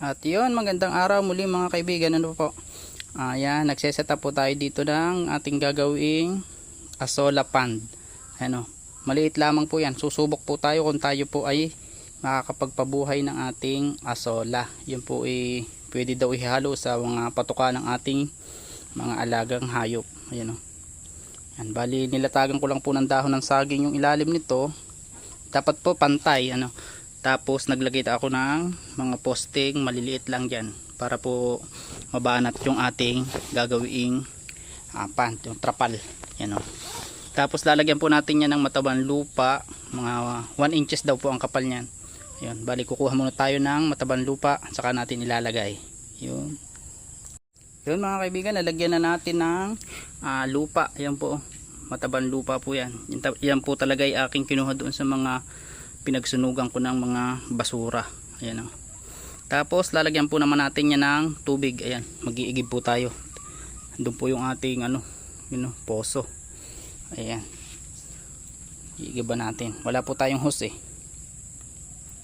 At yun, magandang araw muli mga kaibigan. Ano po? Ayan, nagseset up po tayo dito ng ating gagawing asola pond. Ano, maliit lamang po yan. Susubok po tayo kung tayo po ay makakapagpabuhay ng ating asola. Yun po ay pwede daw ihalo sa mga patuka ng ating mga alagang hayop. Ayan o. Yan, bali nilatagan ko lang po ng dahon ng saging yung ilalim nito. Dapat po pantay ano. Tapos naglagay ako ng mga posting maliliit lang diyan para po mabanat yung ating gagawing ah, pan, yung trapal. Yan o. Tapos lalagyan po natin yan ng matabang lupa, mga 1 inches daw po ang kapal niyan. Yun, bali kukuha muna tayo ng matabang lupa, saka natin ilalagay. Yun. Yun mga kaibigan, lalagyan na natin ng ah, lupa. Ayan po, matabang lupa po yan. Yan, yan po talaga ay aking kinuha doon sa mga pinagsunugan ko ng mga basura. Ayan o. Tapos lalagyan po naman natin yan ng tubig. Ayan, mag-iigib po tayo. Doon po yung ating ano, yun o, poso. Ayan. Iigiban natin. Wala po tayong hose eh.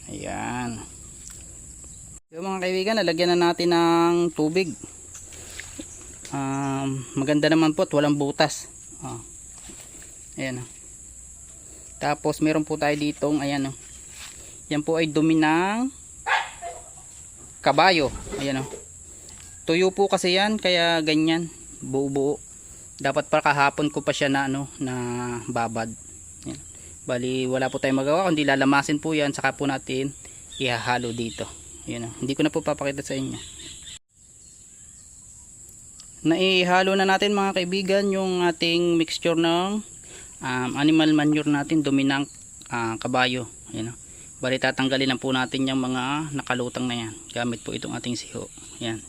Ayan. Yung mga kaibigan, lalagyan na natin ng tubig. Um, maganda naman po at walang butas. Oh. Ayan. oh. Tapos meron po tayo ditong ayan oh. Yan po ay dumi ng kabayo. Ayan oh. Tuyo po kasi yan kaya ganyan, buo-buo. Dapat pa kahapon ko pa siya na ano na babad. Ayan. Bali wala po tayong magawa kundi lalamasin po yan saka po natin ihahalo dito. Ayan oh. Hindi ko na po papakita sa inyo. Naihalo na natin mga kaibigan yung ating mixture ng um, animal manure natin dumi ng ah, kabayo Ayan, oh. bali tatanggalin lang po natin yung mga nakalutang na yan. Gamit po itong ating siho. Yan.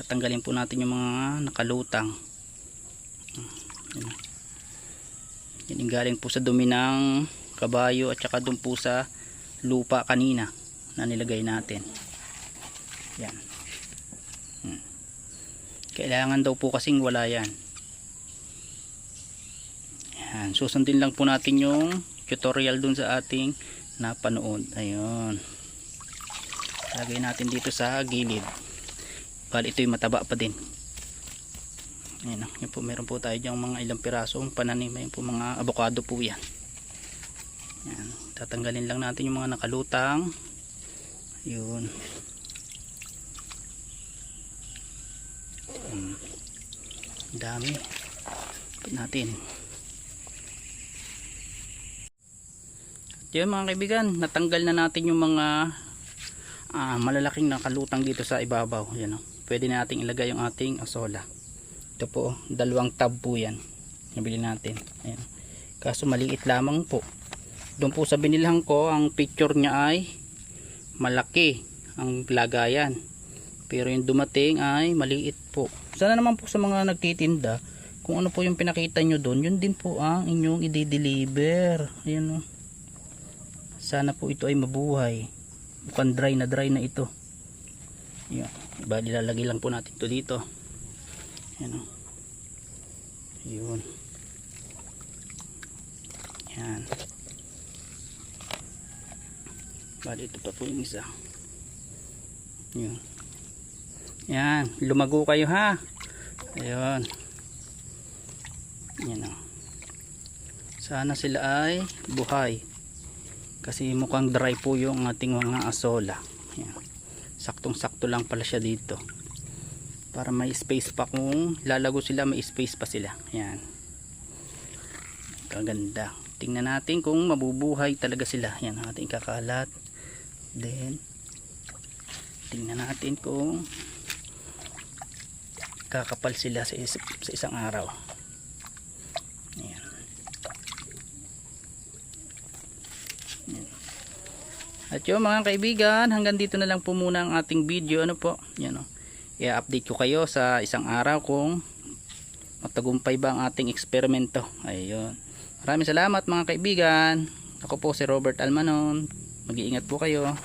Tatanggalin po natin yung mga nakalutang. Yan, yan yung galing po sa dumi ng kabayo at saka dun po sa lupa kanina na nilagay natin. Yan. Kailangan daw po kasing wala yan yan susundin lang po natin yung tutorial dun sa ating napanood. Ayun lagay natin dito sa gilid. Bali ito'y mataba pa din. Ayun, oh. yun po meron po tayo dyan mga ilang pirasong pananim. Ayun po mga avocado po yan. Yan tatanggalin lang natin yung mga nakalutang. Yun. Hmm. dami. Put natin yun mga kaibigan natanggal na natin yung mga ah, malalaking nakalutang dito sa ibabaw. Yan, oh. pwede na nating ilagay yung ating asola. Ito po oh, dalawang tab po yan. Nabili natin. Ayan. kaso maliit lamang po. Doon po sa binilhan ko ang picture niya ay malaki ang lagayan. Pero yung dumating ay maliit po. Sana naman po sa mga nagtitinda kung ano po yung pinakita nyo doon yun din po ang inyong i-deliver. Ayan o sana po ito ay mabuhay. Mukhang dry na dry na ito. Yun. Bali lalagay lang po natin ito dito. Yan o. Yun. Yan. Bali ito pa po yung isa. Yun. Yan. Lumago kayo ha? Ayun. Yan o. Sana sila ay buhay kasi mukhang dry po yung ating mga asola. Yan. saktong sakto lang pala siya dito. Para may space pa kung lalago sila may space pa sila. Yan. Kaganda. Tingnan natin kung mabubuhay talaga sila. Yan ang ating kakalat. Then tingnan natin kung kakapal sila sa, sa isang araw At yun mga kaibigan, hanggang dito na lang po muna ang ating video. Ano po? Yan o. I-update ko kayo sa isang araw kung matagumpay ba ang ating eksperimento. Ayun. Maraming salamat mga kaibigan. Ako po si Robert Almanon. Mag-iingat po kayo.